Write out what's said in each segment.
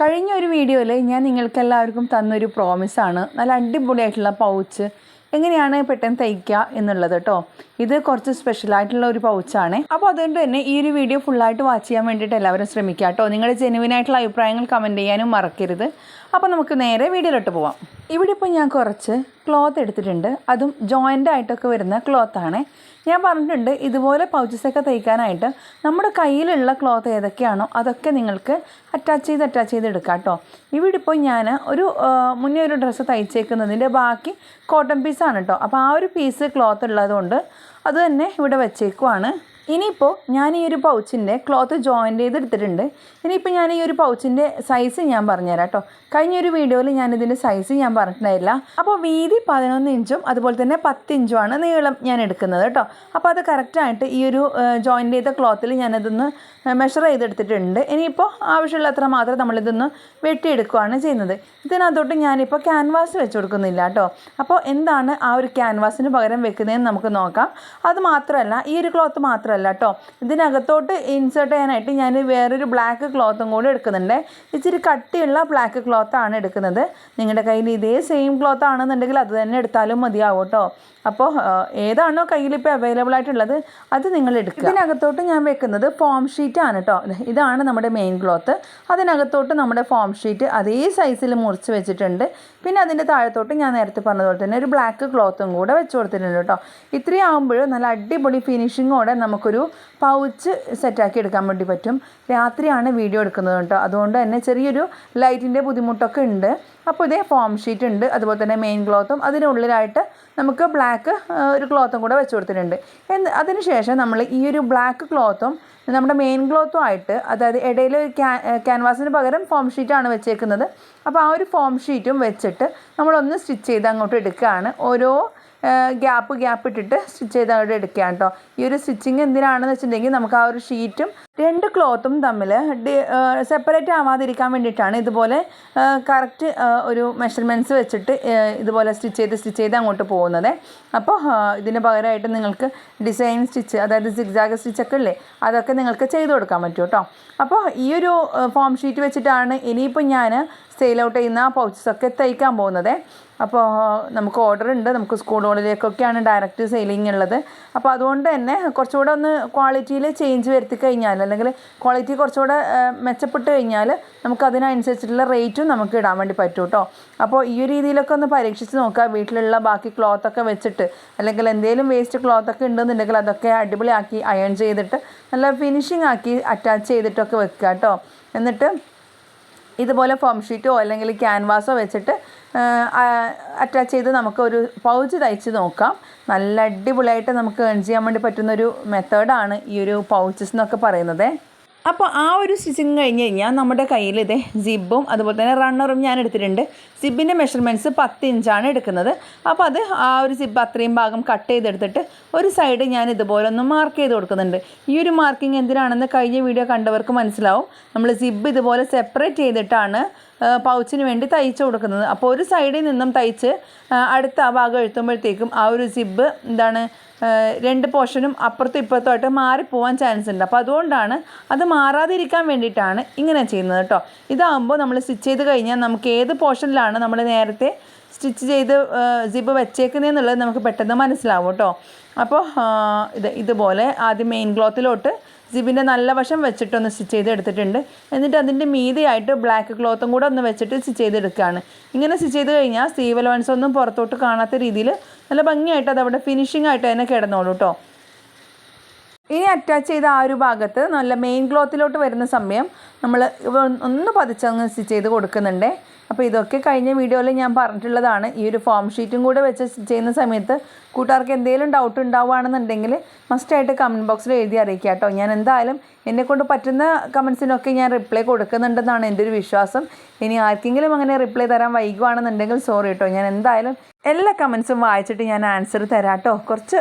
കഴിഞ്ഞ ഒരു വീഡിയോയിൽ ഞാൻ നിങ്ങൾക്ക് എല്ലാവർക്കും തന്നൊരു പ്രോമിസാണ് നല്ല അടിപൊളിയായിട്ടുള്ള പൗച്ച് എങ്ങനെയാണ് പെട്ടെന്ന് തയ്ക്കുക എന്നുള്ളത് കേട്ടോ ഇത് കുറച്ച് സ്പെഷ്യലായിട്ടുള്ള ഒരു പൗച്ചാണ് അപ്പോൾ അതുകൊണ്ട് തന്നെ ഈ ഒരു വീഡിയോ ഫുള്ളായിട്ട് വാച്ച് ചെയ്യാൻ വേണ്ടിയിട്ട് എല്ലാവരും ശ്രമിക്കുക കേട്ടോ നിങ്ങളുടെ ജെനുവിനായിട്ടുള്ള അഭിപ്രായങ്ങൾ കമന്റ് ചെയ്യാനും മറക്കരുത്. അപ്പോൾ നമുക്ക് നേരെ വീഡിയോയിലോട്ട് പോവാം. ഇവിടെ ഇപ്പോൾ ഞാൻ കുറച്ച് ക്ലോത്ത് എടുത്തിട്ടുണ്ട്. അതും ജോയിന്റ് ആയിട്ടൊക്കെ വരുന്ന ക്ലോത്താണ് ഞാൻ പറഞ്ഞിട്ടുണ്ട് ഇതുപോലെ പൗച്ചസൊക്കെ തയ്ക്കാനായിട്ട് നമ്മുടെ കയ്യിലുള്ള ക്ലോത്ത് ഏതൊക്കെയാണോ അതൊക്കെ നിങ്ങൾക്ക് അറ്റാച്ച് ചെയ്ത് അറ്റാച്ച് ചെയ്ത് എടുക്കാം കേട്ടോ. ഇവിടെ ഇപ്പോൾ ഞാൻ ഒരു മുന്നേ ഒരു ഡ്രസ്സ് തയ്ച്ചേക്കുന്നതിന്റെ ബാക്കി കോട്ടൺ പീസാണ് കേട്ടോ. അപ്പോൾ ആ ഒരു പീസ് ക്ലോത്ത് ഉള്ളതുകൊണ്ട് അത് തന്നെ ഇവിടെ വെച്ചേക്കുവാണ്. ഇനിയിപ്പോൾ ഞാൻ ഈ ഒരു പൗച്ചിന്റെ ക്ലോത്ത് ജോയിന്റ് ചെയ്തെടുത്തിട്ടുണ്ട്. ഇനിയിപ്പോൾ ഞാൻ ഈ ഒരു പൗച്ചിന്റെ സൈസ് ഞാൻ പറഞ്ഞുതരാം കേട്ടോ. കഴിഞ്ഞൊരു വീഡിയോയിൽ ഞാൻ ഇതിന്റെ സൈസ് ഞാൻ പറഞ്ഞിട്ടുണ്ടായില്ല അപ്പോൾ വീതി പതിനൊന്ന് ഇഞ്ചും അതുപോലെ തന്നെ പത്ത് ഇഞ്ചുമാണ് നീളം ഞാൻ എടുക്കുന്നത് കേട്ടോ. അപ്പോൾ അത് കറക്റ്റായിട്ട് ഈ ഒരു ജോയിന്റ് ചെയ്ത ക്ലോത്തിൽ ഞാനതൊന്ന് മെഷർ ചെയ്തെടുത്തിട്ടുണ്ട്. ഇനിയിപ്പോൾ ആവശ്യമുള്ളത്ര മാത്രം നമ്മളിതൊന്ന് വെട്ടിയെടുക്കുകയാണ് ചെയ്യുന്നത്. ഇതിനകത്തോട്ട് ഞാനിപ്പോൾ ക്യാൻവാസ് വെച്ച് കൊടുക്കുന്നില്ല കേട്ടോ. അപ്പോൾ എന്താണ് ആ ഒരു ക്യാൻവാസിന് പകരം വെക്കുന്നതെന്ന് നമുക്ക് നോക്കാം. അത് മാത്രമല്ല ഈ ഒരു ക്ലോത്ത് മാത്രമല്ല കേട്ടോ ഇതിനകത്തോട്ട് ഇൻസേർട്ട് ചെയ്യാനായിട്ട് ഞാൻ വേറൊരു ബ്ലാക്ക് ക്ലോത്തും കൂടി എടുക്കുന്നുണ്ട്. ഇച്ചിരി കട്ടിയുള്ള ബ്ലാക്ക് ക്ലോത്താണ് എടുക്കുന്നത്. നിങ്ങളുടെ കയ്യിൽ ഇതേ സെയിം ക്ലോത്ത് ആണെന്നുണ്ടെങ്കിൽ അത് തന്നെ എടുത്താലും മതിയാവും കേട്ടോ അപ്പോൾ ഏതാണോ കയ്യിൽ ഇപ്പോൾ അവൈലബിൾ ആയിട്ടുള്ളത് അത് നിങ്ങൾ എടുക്കുക. ഇതിനകത്തോട്ട് ഞാൻ വെക്കുന്നത് ഫോം ഷീറ്റ് ആണ് കേട്ടോ ഇതാണ് നമ്മുടെ മെയിൻ ക്ലോത്ത് അതിനകത്തോട്ട് നമ്മുടെ ഫോം ഷീറ്റ് അതേ സൈസിൽ മുറിച്ച് വെച്ചിട്ടുണ്ട്. പിന്നെ അതിന്റെ താഴത്തോട്ട് ഞാൻ നേരത്തെ പറഞ്ഞതുപോലെ തന്നെ ഒരു ബ്ലാക്ക് ക്ലോത്തും കൂടെ വെച്ച് കൊടുത്തിട്ടുണ്ട് കേട്ടോ ഇത്രയും നല്ല അടിപൊളി ഫിനിഷിങ്ങോടെ നമുക്കൊരു പൗച്ച് സെറ്റാക്കി എടുക്കാൻ വേണ്ടി പറ്റും. രാത്രിയാണ് വീഡിയോ എടുക്കുന്നത് കേട്ടോ. അതുകൊണ്ട് തന്നെ ചെറിയൊരു ലൈറ്റിന്റെ ബുദ്ധിമുട്ടൊക്കെ ഉണ്ട്. അപ്പോൾ ഇതേ ഫോം ഷീറ്റ് ഉണ്ട്. അതുപോലെ തന്നെ മെയിൻ ക്ലോത്തും അതിനുള്ളിലായിട്ട് നമുക്ക് ബ്ലാക്ക് ഒരു ക്ലോത്തും കൂടെ വെച്ച് കൊടുത്തിട്ടുണ്ട്. അതിനുശേഷം നമ്മൾ ഈ ഒരു ബ്ലാക്ക് ക്ലോത്തും നമ്മുടെ മെയിൻ ക്ലോത്തും ആയിട്ട് അതായത് ഇടയിൽ ഒരു ക്യാ ക്യാൻവാസിന് പകരം ഫോം ഷീറ്റാണ് വെച്ചേക്കുന്നത്. അപ്പോൾ ആ ഒരു ഫോം ഷീറ്റും വെച്ചിട്ട് നമ്മളൊന്ന് സ്റ്റിച്ച് ചെയ്ത് അങ്ങോട്ട് എടുക്കുകയാണ്. ഓരോ ഗ്യാപ്പ് ഗ്യാപ്പ് ഇട്ടിട്ട് സ്റ്റിച്ച് ചെയ്ത് അവിടെ എടുക്കുക കേട്ടോ. ഈ ഒരു സ്റ്റിച്ചിങ് എന്തിനാണെന്ന് വെച്ചിട്ടുണ്ടെങ്കിൽ നമുക്ക് ആ ഒരു ഷീറ്റും രണ്ട് ക്ലോത്തും തമ്മിൽ സെപ്പറേറ്റ് ആവാതിരിക്കാൻ വേണ്ടിയിട്ടാണ് ഇതുപോലെ കറക്റ്റ് ഒരു മെഷർമെന്റ്സ് വെച്ചിട്ട് ഇതുപോലെ സ്റ്റിച്ച് ചെയ്ത് സ്റ്റിച്ച് ചെയ്ത് അങ്ങോട്ട് പോകുന്നത്. അപ്പോൾ ഇതിന് പകരമായിട്ട് നിങ്ങൾക്ക് ഡിസൈൻ സ്റ്റിച്ച് അതായത് സിഗ്സാഗ് സ്റ്റിച്ചൊക്കെ ഇല്ലേ അതൊക്കെ നിങ്ങൾക്ക് ചെയ്ത് കൊടുക്കാൻ പറ്റും കേട്ടോ. അപ്പോൾ ഈ ഒരു ഫോം ഷീറ്റ് വെച്ചിട്ടാണ് ഇനിയിപ്പോൾ ഞാൻ സെയിൽ ഔട്ട് ചെയ്യുന്ന പൗച്ചസൊക്കെ തയ്ക്കാൻ പോകുന്നത്. അപ്പോൾ നമുക്ക് ഓർഡർ ഉണ്ട്. നമുക്ക് സ്കൂളുകളിലേക്കൊക്കെയാണ് ഡയറക്റ്റ് സെയിലിംഗ് ഉള്ളത്. അപ്പോൾ അതുകൊണ്ട് തന്നെ കുറച്ചുകൂടെ ഒന്ന് ക്വാളിറ്റിയിൽ ചേഞ്ച് വരുത്തി കഴിഞ്ഞാൽ അല്ലെങ്കിൽ ക്വാളിറ്റി കുറച്ചുകൂടെ മെച്ചപ്പെട്ട് കഴിഞ്ഞാൽ നമുക്ക് അതിനനുസരിച്ചിട്ടുള്ള റേറ്റും നമുക്ക് ഇടാൻ വേണ്ടി പറ്റും കേട്ടോ അപ്പോൾ ഈ രീതിയിലൊക്കെ ഒന്ന് പരീക്ഷിച്ച് നോക്കുക. വീട്ടിലുള്ള ബാക്കി ക്ലോത്തൊക്കെ വെച്ചിട്ട് അല്ലെങ്കിൽ എന്തെങ്കിലും വേസ്റ്റ് ക്ലോത്തൊക്കെ ഉണ്ടെന്നുണ്ടെങ്കിൽ അതൊക്കെ അടിപൊളിയാക്കി അയൺ ചെയ്തിട്ട് നല്ല ഫിനിഷിംഗ് ആക്കി അറ്റാച്ച് ചെയ്തിട്ടൊക്കെ വെക്കുക കേട്ടോ എന്നിട്ട് ഇതുപോലെ ഫോം ഷീറ്റോ അല്ലെങ്കിൽ ക്യാൻവാസോ വെച്ചിട്ട് അറ്റാച്ച് ചെയ്ത് നമുക്ക് ഒരു പൗച്ച് തയ്ച്ച് നോക്കാം. നല്ല അടിപൊളിയായിട്ട് നമുക്ക് ഏൺ ചെയ്യാൻ വേണ്ടി പറ്റുന്നൊരു മെത്തേഡാണ് ഈ ഒരു പൗച്ചസ് എന്നൊക്കെ പറയുന്നത്. അപ്പോൾ ആ ഒരു സ്റ്റിച്ചിങ് കഴിഞ്ഞ് കഴിഞ്ഞാൽ നമ്മുടെ കയ്യിൽ ഇത് സിബും അതുപോലെ തന്നെ റണ്ണറും ഞാൻ എടുത്തിട്ടുണ്ട്. സിബിന്റെ മെഷർമെന്റ്സ് പത്ത് ഇഞ്ചാണ് എടുക്കുന്നത്. അപ്പോൾ അത് ആ ഒരു സിബ് അത്രയും ഭാഗം കട്ട് ചെയ്തെടുത്തിട്ട് ഒരു സൈഡ് ഞാൻ ഇതുപോലെ ഒന്ന് മാർക്ക് ചെയ്ത് കൊടുക്കുന്നുണ്ട്. ഈ ഒരു മാർക്കിംഗ് എന്തിനാണെന്ന് കഴിഞ്ഞ വീഡിയോ കണ്ടവർക്ക് മനസ്സിലാവും. നമ്മൾ സിബ് ഇതുപോലെ സെപ്പറേറ്റ് ചെയ്തിട്ടാണ് പൗച്ചിന് വേണ്ടി തയ്ച്ചു കൊടുക്കുന്നത്. അപ്പോൾ ഒരു സൈഡിൽ നിന്നും തയ്ച്ച് അടുത്ത ആ ഭാഗം എഴുത്തുമ്പോഴത്തേക്കും ആ ഒരു സിബ് എന്താണ് രണ്ട് പോർഷനും അപ്പുറത്തും ഇപ്പുറത്തുമായിട്ട് മാറിപ്പോവാൻ ചാൻസ് ഉണ്ട്. അപ്പോൾ അതുകൊണ്ടാണ് അത് മാറാതിരിക്കാൻ വേണ്ടിയിട്ടാണ് ഇങ്ങനെ ചെയ്യുന്നത് കേട്ടോ ഇതാകുമ്പോൾ നമ്മൾ സ്റ്റിച്ച് ചെയ്ത് കഴിഞ്ഞാൽ നമുക്ക് ഏത് പോർഷനിലാണ് നമ്മൾ നേരത്തെ സ്റ്റിച്ച് ചെയ്ത് സിബ് വെച്ചേക്കുന്നതെന്നുള്ളത് നമുക്ക് പെട്ടെന്ന് മനസ്സിലാവും കേട്ടോ അപ്പോൾ ഇത് ഇതുപോലെ ആദ്യം മെയിൻ ക്ലോത്തിലോട്ട് സിബിന്റെ നല്ല വശം വെച്ചിട്ടൊന്ന് സ്റ്റിച്ച് ചെയ്ത് എടുത്തിട്ടുണ്ട്. എന്നിട്ട് അതിന്റെ മീതിയായിട്ട് ബ്ലാക്ക് ക്ലോത്തും കൂടെ ഒന്ന് വെച്ചിട്ട് സ്റ്റിച്ച് ചെയ്തെടുക്കുകയാണ്. ഇങ്ങനെ സ്റ്റിച്ച് ചെയ്ത് കഴിഞ്ഞാൽ സീവ് അലവൻസ് ഒന്നും പുറത്തോട്ട് കാണാത്ത രീതിയിൽ നല്ല ഭംഗിയായിട്ട് അവിടെ ഫിനിഷിംഗ് ആയിട്ട് തന്നെ കിടന്നോളൂ കേട്ടോ ഇനി അറ്റാച്ച് ചെയ്ത ആ ഒരു ഭാഗത്ത് നല്ല മെയിൻ ക്ലോത്തിലോട്ട് വരുന്ന സമയം നമ്മൾ ഒന്ന് പതിച്ചങ്ങ് സ്റ്റിച്ച് ചെയ്ത് കൊടുക്കുന്നുണ്ട്. അപ്പോൾ ഇതൊക്കെ കഴിഞ്ഞ വീഡിയോയിൽ ഞാൻ പറഞ്ഞിട്ടുള്ളതാണ്. ഈ ഒരു ഫോം ഷീറ്റും കൂടെ വെച്ച് ചെയ്യുന്ന സമയത്ത് കൂട്ടുകാർക്ക് എന്തെങ്കിലും ഡൗട്ട് ഉണ്ടാവുകയാണെന്നുണ്ടെങ്കിൽ മസ്റ്റായിട്ട് കമന്റ് ബോക്സിൽ എഴുതി അറിയിക്കുക കേട്ടോ. ഞാൻ എന്തായാലും എന്നെക്കൊണ്ട് പറ്റുന്ന കമൻസിനൊക്കെ ഞാൻ റിപ്ലൈ കൊടുക്കുന്നുണ്ടെന്നാണ് എന്റെ ഒരു വിശ്വാസം. ഇനി ആർക്കെങ്കിലും അങ്ങനെ റിപ്ലൈ തരാൻ വൈകുവാണെന്നുണ്ടെങ്കിൽ സോറി കേട്ടോ. ഞാൻ എന്തായാലും എല്ലാ കമൻസും വായിച്ചിട്ട് ഞാൻ ആൻസർ തരാം കേട്ടോ. കുറച്ച്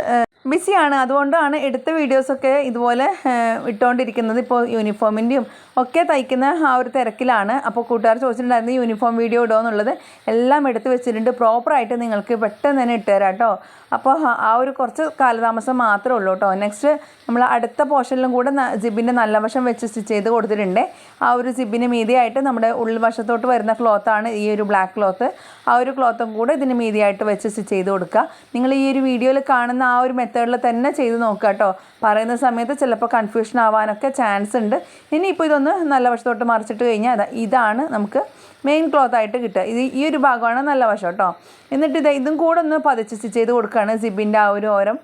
ബിസിയാണ് അതുകൊണ്ടാണ് എടുത്ത വീഡിയോസൊക്കെ ഇതുപോലെ ഇട്ടുകൊണ്ടിരിക്കുന്നത് ഇപ്പോൾ യൂണിഫോമിന്റെയും ഒക്കെ തയ്ക്കുന്ന ആ ഒരു തിരക്കിലാണ്. അപ്പോൾ കൂട്ടുകാർ ചോദിച്ചിട്ടുണ്ടായിരുന്നു യൂണിഫോം വീഡിയോ ഇടുമോ എന്നുള്ളത് എല്ലാം എടുത്ത് വെച്ചിട്ടുണ്ട്. പ്രോപ്പറായിട്ട് നിങ്ങൾക്ക് പെട്ടെന്ന് തന്നെ ഇട്ടുതരാം കേട്ടോ അപ്പോൾ ആ ഒരു കുറച്ച് കാലതാമസം മാത്രമേ ഉള്ളൂ കേട്ടോ. നെക്സ്റ്റ് നമ്മൾ അടുത്ത പോർഷനിലും കൂടെ ജിബിന്റെ നല്ല വശം വെച്ച് സ്റ്റിച്ച് ചെയ്ത് കൊടുത്തിട്ടുണ്ട്. ആ ഒരു ജിബിന് മീതിയായിട്ട് നമ്മുടെ ഉൾവശത്തോട്ട് വരുന്ന ക്ലോത്താണ് ഈ ഒരു ബ്ലാക്ക് ക്ലോത്ത് ആ ഒരു ക്ലോത്തും കൂടെ ഇതിന് മീതിയായിട്ട് വെച്ച് സ്റ്റിച്ച് ചെയ്ത് കൊടുക്കുക. നിങ്ങൾ ഈ ഒരു വീഡിയോയിൽ കാണുന്ന ആ ഒരു മെത്തേഡിൽ തന്നെ ചെയ്ത് നോക്കുക കേട്ടോ. പറയുന്ന സമയത്ത് ചിലപ്പോൾ കൺഫ്യൂഷൻ ആവാനൊക്കെ ചാൻസ് ഉണ്ട്. ഇനിയിപ്പോൾ ഇതൊന്ന് നല്ല വശത്തോട്ട് മറിച്ചിട്ട് കഴിഞ്ഞാൽ ഇതാണ് നമുക്ക് മെയിൻ ക്ലോത്ത് ആയിട്ട് കിട്ടുക. ഇത് ഈ ഒരു ഭാഗമാണ് നല്ല വശം കേട്ടോ. എന്നിട്ട് ഇത് ഇതും കൂടെ ഒന്ന് പതിച്ച് സ്റ്റിച്ച് ചെയ്ത് കൊടുക്കുകയാണ് സിബിന്റെ ആ ഒരു ഓരം.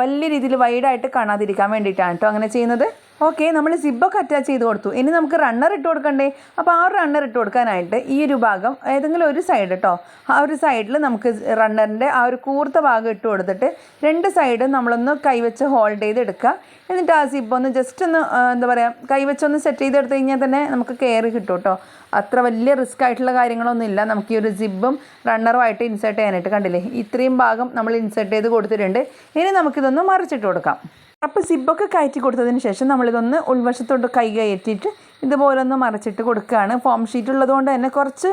വലിയ രീതിയിൽ വൈഡായിട്ട് കാണാതിരിക്കാൻ വേണ്ടിയിട്ടാണ് കേട്ടോ അങ്ങനെ ചെയ്യുന്നത്. ഓക്കെ നമ്മൾ സിബൊക്കെ അറ്റാച്ച് ചെയ്ത് കൊടുത്തു. ഇനി നമുക്ക് റണ്ണർ ഇട്ട് കൊടുക്കണ്ടേ? അപ്പോൾ ആ റണ്ണർ ഇട്ട് കൊടുക്കാനായിട്ട് ഈ ഒരു ഭാഗം ഏതെങ്കിലും ഒരു സൈഡ് കേട്ടോ ആ ഒരു സൈഡിൽ നമുക്ക് റണ്ണറിന്റെ ആ ഒരു കൂർത്ത ഭാഗം ഇട്ട് കൊടുത്തിട്ട് രണ്ട് സൈഡും നമ്മളൊന്ന് കൈവച്ച് ഹോൾഡ് ചെയ്ത് എടുക്കുക എന്നിട്ട് ആ സിബ് ഒന്ന് ജസ്റ്റ് ഒന്ന് എന്താ പറയുക കൈവച്ചൊന്ന് സെറ്റ് ചെയ്ത് ചെയ്തെടുത്ത് കഴിഞ്ഞാൽ തന്നെ നമുക്ക് കയറി കിട്ടും കേട്ടോ അത്ര വലിയ റിസ്ക് ആയിട്ടുള്ള കാര്യങ്ങളൊന്നും ഇല്ല. നമുക്ക് ഈ ഒരു സിബും റണ്ണറുമായിട്ട് ഇൻസേർട്ട് ചെയ്യാനായിട്ട് കണ്ടില്ലേ? ഇത്രയും ഭാഗം നമ്മൾ ഇൻസേർട്ട് ചെയ്ത് കൊടുത്തിട്ടുണ്ട്. ഇനി നമുക്കിതൊന്ന് മറിച്ചിട്ട് കൊടുക്കാം. അപ്പോൾ സിബൊക്കെ കയറ്റി കൊടുത്തതിന് ശേഷം നമ്മളിതൊന്ന് ഉൾവശത്തോട്ട് കൈ കയറ്റിയിട്ട് ഇതുപോലെ ഒന്ന് മറച്ചിട്ട് കൊടുക്കുകയാണ്. ഫോം ഷീറ്റ് ഉള്ളതുകൊണ്ട് തന്നെ കുറച്ച്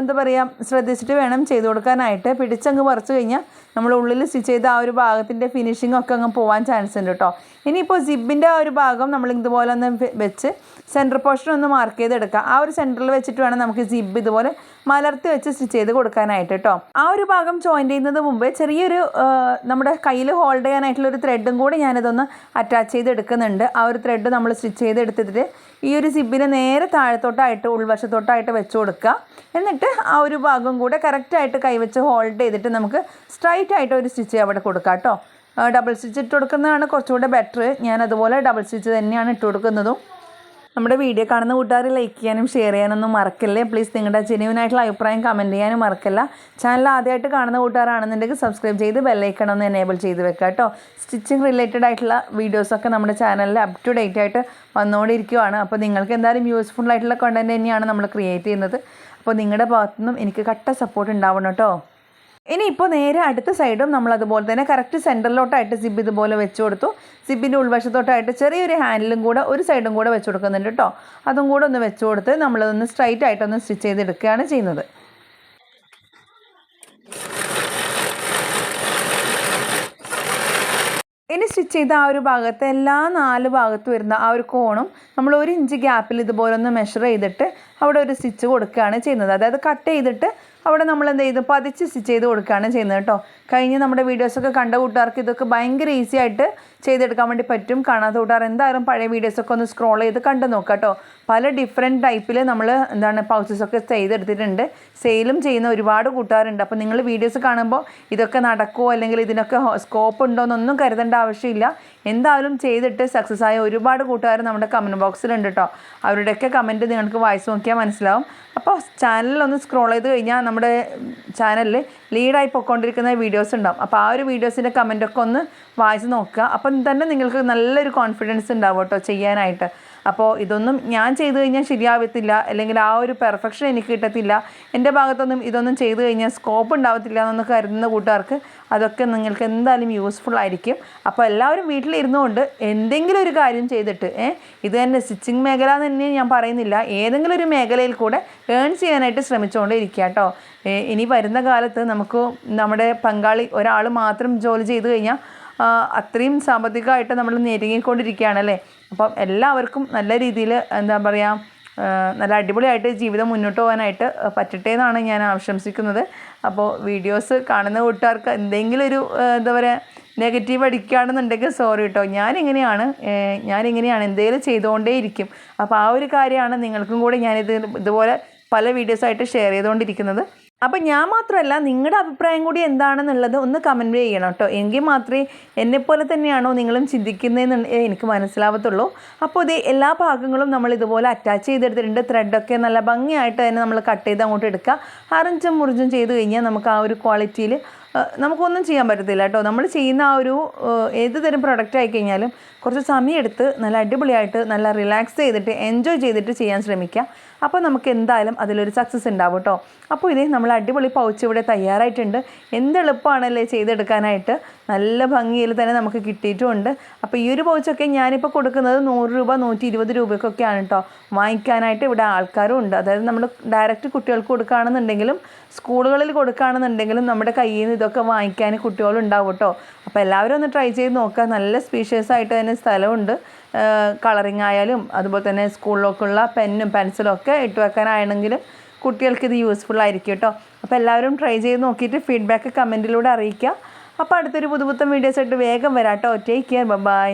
എന്താ പറയുക ശ്രദ്ധിച്ചിട്ട് വേണം ചെയ്ത് കൊടുക്കാനായിട്ട്. പിടിച്ചങ്ങ് പറിച്ചു കഴിഞ്ഞാൽ നമ്മൾ ഉള്ളിൽ സ്റ്റിച്ച് ചെയ്ത ആ ഒരു ഭാഗത്തിന്റെ ഫിനിഷിംഗ് ഒക്കെ അങ്ങ് പോകാൻ ചാൻസ് ഉണ്ട് കേട്ടോ ഇനിയിപ്പോൾ സിബിന്റെ ആ ഒരു ഭാഗം നമ്മൾ ഇതുപോലെ ഒന്ന് വെച്ച് സെന്റർ പോർഷൻ ഒന്ന് മാർക്ക് ചെയ്തെടുക്കുക ആ ഒരു സെന്ററിൽ വെച്ചിട്ട് വേണം നമുക്ക് സിബ് ഇതുപോലെ മലർത്തി വെച്ച് സ്റ്റിച്ച് ചെയ്ത് കൊടുക്കാനായിട്ട് കേട്ടോ ആ ഒരു ഭാഗം ജോയിൻ ചെയ്യുന്നത് മുമ്പേ ചെറിയൊരു നമ്മുടെ കയ്യിൽ ഹോൾഡ് ചെയ്യാനായിട്ടുള്ള ഒരു ത്രെഡും കൂടി ഞാനിതൊന്ന് അറ്റാച്ച് ചെയ്ത് എടുക്കുന്നുണ്ട് ആ ഒരു ത്രെഡ് നമ്മൾ സ്റ്റിച്ച് ചെയ്തെടുത്തിട്ട് ഈ ഒരു സിബിനെ നേരെ താഴത്തോട്ടായിട്ട് ഉൾവശത്തോട്ടായിട്ട് വെച്ച് കൊടുക്കുക. എന്നിട്ട് ആ ഒരു ഭാഗം കൂടെ കറക്റ്റായിട്ട് കൈവച്ച് ഹോൾഡ് ചെയ്തിട്ട് നമുക്ക് സ്ട്രൈറ്റ് ആയിട്ട് ഒരു സ്റ്റിച്ച് അവിടെ കൊടുക്കാം കേട്ടോ ഡബിൾ സ്റ്റിച്ച് ഇട്ട് കൊടുക്കുന്നതാണ് കുറച്ചുകൂടെ ബെറ്റർ ഞാൻ അതുപോലെ ഡബിൾ സ്റ്റിച്ച് തന്നെയാണ് ഇട്ട് കൊടുക്കുന്നതും. നമ്മുടെ വീഡിയോ കാണുന്ന കൂട്ടുകാർ ലൈക്ക് ചെയ്യാനും ഷെയർ ചെയ്യാനൊന്നും മറക്കല്ലേ? പ്ലീസ് നിങ്ങളുടെ ജെന്യൂൻ ആയിട്ടുള്ള അഭിപ്രായം കമന്റ് ചെയ്യാനും മറക്കല്ല. ചാനൽ ആദ്യമായിട്ട് കാണുന്ന കൂട്ടുകാരാണെന്നുണ്ടെങ്കിൽ സബ്സ്ക്രൈബ് ചെയ്ത് ബെല്ലൈക്കൺ ഒന്ന് എനേബിൾ ചെയ്ത് വെക്കുക കേട്ടോ. സ്റ്റിച്ചിങ് റിലേറ്റഡ് ആയിട്ടുള്ള വീഡിയോസൊക്കെ നമ്മുടെ ചാനലിൽ അപ് ടു ഡേറ്റ് ആയിട്ട് വന്നുകൊണ്ടിരിക്കുവാണ് അപ്പോൾ നിങ്ങൾക്ക് എന്തായാലും യൂസ്ഫുൾ ആയിട്ടുള്ള കണ്ടന്റ് തന്നെയാണ് നമ്മൾ ക്രിയേറ്റ് ചെയ്യുന്നത്. അപ്പോൾ നിങ്ങളുടെ ഭാഗത്തുനിന്നും എനിക്ക് കട്ട സപ്പോർട്ട് ഉണ്ടാവണം കേട്ടോ. ഇനി ഇപ്പോൾ നേരെ അടുത്ത സൈഡും നമ്മൾ അതുപോലെ തന്നെ കറക്റ്റ് സെന്ററിലോട്ടായിട്ട് സിബ് ഇതുപോലെ വെച്ച് കൊടുത്തു. സിബിന്റെ ഉൾവശത്തോട്ടായിട്ട് ചെറിയൊരു ഹാൻഡിലും കൂടെ ഒരു സൈഡും കൂടെ വെച്ച് കൊടുക്കുന്നുണ്ട് കേട്ടോ അതും കൂടെ ഒന്ന് വെച്ച് കൊടുത്ത് നമ്മളതൊന്ന് സ്ട്രൈറ്റ് ആയിട്ടൊന്ന് സ്റ്റിച്ച് ചെയ്തെടുക്കുകയാണ് ചെയ്യുന്നത്. ഇനി സ്റ്റിച്ച് ചെയ്ത ആ ഒരു ഭാഗത്ത് എല്ലാ നാല് ഭാഗത്ത് വരുന്ന ആ ഒരു കോണും നമ്മൾ ഒരു ഇഞ്ച് ഗ്യാപ്പിൽ ഇതുപോലെ ഒന്ന് മെഷർ ചെയ്തിട്ട് അവിടെ ഒരു സ്റ്റിച്ച് കൊടുക്കുകയാണ് ചെയ്യുന്നത്. അതായത് കട്ട് ചെയ്തിട്ട് അവിടെ നമ്മൾ എന്ത് ചെയ്തു? പതിച്ച് സ്റ്റിച്ച് ചെയ്ത് കൊടുക്കുകയാണ് ചെയ്യുന്നത് കേട്ടോ. കഴിഞ്ഞ് നമ്മുടെ വീഡിയോസൊക്കെ കണ്ട കൂട്ടുകാർക്ക് ഇതൊക്കെ ഭയങ്കര ഈസി ആയിട്ട് ചെയ്തെടുക്കാൻ വേണ്ടി പറ്റും. കാണാത്ത കൂട്ടുകാർ എന്തായാലും പഴയ വീഡിയോസൊക്കെ ഒന്ന് സ്ക്രോൾ ചെയ്ത് കണ്ടു നോക്കാം കേട്ടോ. പല ഡിഫറെന്റ് ടൈപ്പിൽ നമ്മൾ എന്താണ് പൗച്ചസൊക്കെ ചെയ്തെടുത്തിട്ടുണ്ട് സെയിലും ചെയ്യുന്ന ഒരുപാട് കൂട്ടുകാരുണ്ട്. അപ്പോൾ നിങ്ങൾ വീഡിയോസ് കാണുമ്പോൾ ഇതൊക്കെ നടക്കുമോ അല്ലെങ്കിൽ ഇതിനൊക്കെ സ്കോപ്പ് ഉണ്ടോ എന്നൊന്നും കരുതേണ്ട ആവശ്യമില്ല. എന്തായാലും ചെയ്തിട്ട് സക്സസ് ആയ ഒരുപാട് കൂട്ടുകാർ നമ്മുടെ കമന്റ് ബോക്സിലുണ്ട് കേട്ടോ. അവരുടെയൊക്കെ കമന്റ് നിങ്ങൾക്ക് വായിച്ച് നോക്കിയാൽ മനസ്സിലാവും. അപ്പോൾ ചാനലിൽ ഒന്ന് സ്ക്രോൾ ചെയ്ത് കഴിഞ്ഞാൽ നമ്മുടെ ചാനലിൽ ലീഡായി പൊയ്ക്കൊണ്ടിരിക്കുന്ന വീഡിയോസ് ഉണ്ടാവും. അപ്പോൾ ആ ഒരു വീഡിയോസിന്റെ കമന്റൊക്കെ ഒന്ന് വായിച്ച് നോക്കുക. അപ്പം തന്നെ നിങ്ങൾക്ക് നല്ലൊരു കോൺഫിഡൻസ് ഉണ്ടാവും കേട്ടോ ചെയ്യാനായിട്ട്. അപ്പോൾ ഇതൊന്നും ഞാൻ ചെയ്തു കഴിഞ്ഞാൽ ശരിയാവത്തില്ല അല്ലെങ്കിൽ ആ ഒരു പെർഫെക്ഷൻ എനിക്ക് കിട്ടത്തില്ല. എന്റെ ഭാഗത്തൊന്നും ഇതൊന്നും ചെയ്തു കഴിഞ്ഞാൽ സ്കോപ്പ് ഉണ്ടാവത്തില്ല എന്നൊന്ന് കരുതുന്ന കൂട്ടുകാർക്ക് അതൊക്കെ നിങ്ങൾക്ക് എന്തായാലും യൂസ്ഫുൾ ആയിരിക്കും. അപ്പോൾ എല്ലാവരും വീട്ടിലിരുന്നുകൊണ്ട് എന്തെങ്കിലും ഒരു കാര്യം ചെയ്തിട്ട് ഇത് തന്നെ സ്റ്റിച്ചിങ് മേഖല തന്നെ ഞാൻ പറയുന്നില്ല. ഏതെങ്കിലും ഒരു മേഖലയിൽ കൂടെ ഏൺ ചെയ്യാനായിട്ട് ശ്രമിച്ചുകൊണ്ട് ഇരിക്കുക കേട്ടോ. ഇനി വരുന്ന കാലത്ത് നമുക്ക് നമ്മുടെ പങ്കാളി ഒരാൾ മാത്രം ജോലി ചെയ്തു കഴിഞ്ഞാൽ അത്രയും സാമ്പത്തികമായിട്ട് നമ്മൾ ഞെരുങ്ങിക്കൊണ്ടിരിക്കുകയാണല്ലേ അപ്പം എല്ലാവർക്കും നല്ല രീതിയിൽ എന്താ പറയുക നല്ല അടിപൊളിയായിട്ട് ജീവിതം മുന്നോട്ട് പോകാനായിട്ട് പറ്റട്ടെ എന്നാണ് ഞാൻ ആശംസിക്കുന്നത്. അപ്പോൾ വീഡിയോസ് കാണുന്ന കൂട്ടുകാർക്ക് എന്തെങ്കിലും ഒരു എന്താ പറയുക നെഗറ്റീവ് അടിക്കുകയാണെന്നുണ്ടെങ്കിൽ സോറി കേട്ടോ ഞാനിങ്ങനെയാണ് ഞാനിങ്ങനെയാണ് എന്തെങ്കിലും ചെയ്തുകൊണ്ടേയിരിക്കും. അപ്പോൾ ആ ഒരു കാര്യമാണ് നിങ്ങൾക്കും കൂടെ ഞാനിത് ഇതുപോലെ പല വീഡിയോസായിട്ട് ഷെയർ ചെയ്തുകൊണ്ടിരിക്കുന്നത്. അപ്പം ഞാൻ മാത്രമല്ല നിങ്ങളുടെ അഭിപ്രായം കൂടി എന്താണെന്നുള്ളത് ഒന്ന് കമന്റ് ചെയ്യണം കേട്ടോ എങ്കിൽ മാത്രമേ എന്നെപ്പോലെ തന്നെയാണോ നിങ്ങളും ചിന്തിക്കുന്നതെന്ന് എനിക്ക് മനസ്സിലാവത്തുള്ളൂ. അപ്പോൾ ഇത് എല്ലാ ഭാഗങ്ങളും നമ്മൾ ഇതുപോലെ അറ്റാച്ച് ചെയ്തെടുത്തിട്ടുണ്ട്. ത്രെഡൊക്കെ നല്ല ഭംഗിയായിട്ട് തന്നെ നമ്മൾ കട്ട് ചെയ്ത് അങ്ങോട്ട് എടുക്കുക. അറിഞ്ചും മുറിഞ്ചും ചെയ്ത് കഴിഞ്ഞാൽ നമുക്ക് ആ ഒരു ക്വാളിറ്റിയിൽ നമുക്കൊന്നും ചെയ്യാൻ പറ്റത്തില്ല കേട്ടോ നമ്മൾ ചെയ്യുന്ന ആ ഒരു ഏത് തരം പ്രൊഡക്റ്റ് ആയിക്കഴിഞ്ഞാലും കുറച്ച് സമയമെടുത്ത് നല്ല അടിപൊളിയായിട്ട് നല്ല റിലാക്സ് ചെയ്തിട്ട് എൻജോയ് ചെയ്തിട്ട് ചെയ്യാൻ ശ്രമിക്കുക. അപ്പോൾ നമുക്ക് എന്തായാലും അതിലൊരു സക്സസ് ഉണ്ടാവും കേട്ടോ അപ്പോൾ ഇത് നമ്മൾ അടിപൊളി പൗച്ച് ഇവിടെ തയ്യാറായിട്ടുണ്ട്. എന്ത് എളുപ്പമാണല്ലേ ചെയ്തെടുക്കാനായിട്ട്? നല്ല ഭംഗിയിൽ തന്നെ നമുക്ക് കിട്ടിയിട്ടുമുണ്ട്. അപ്പോൾ ഈ ഒരു പൗച്ചൊക്കെ ഞാനിപ്പോൾ കൊടുക്കുന്നത് നൂറ് രൂപ നൂറ്റി ഇരുപത് രൂപയ്ക്കൊക്കെയാണ് കേട്ടോ വാങ്ങിക്കാനായിട്ട് ഇവിടെ ആൾക്കാരും ഉണ്ട്. അതായത് നമ്മൾ ഡയറക്റ്റ് കുട്ടികൾക്ക് കൊടുക്കുകയാണെന്നുണ്ടെങ്കിലും സ്കൂളുകളിൽ കൊടുക്കുകയാണെന്നുണ്ടെങ്കിലും നമ്മുടെ കയ്യിൽ നിന്ന് ഇതൊക്കെ വാങ്ങിക്കാൻ കുട്ടികളുണ്ടാവും കേട്ടോ അപ്പോൾ എല്ലാവരും ഒന്ന് ട്രൈ ചെയ്ത് നോക്കുക. നല്ല സ്പീഷ്യസ് ആയിട്ട് തന്നെ സ്ഥലമുണ്ട്. കളറിങ് ആയാലും അതുപോലെ തന്നെ സ്കൂളിലേക്കുള്ള പെന്നും പെൻസിലും ഒക്കെ ഇട്ട് വെക്കാനാണെങ്കിലും കുട്ടികൾക്ക് ഇത് യൂസ്ഫുൾ ആയിരിക്കും കേട്ടോ. അപ്പോൾ എല്ലാവരും ട്രൈ ചെയ്ത് നോക്കിയിട്ട് ഫീഡ്ബാക്ക് കമന്റിലൂടെ അറിയിക്കുക. അപ്പോൾ അടുത്തൊരു പുതുപുത്തൻ വീഡിയോസ് ആയിട്ട് വേഗം വരാം കേട്ടോ. Take care bye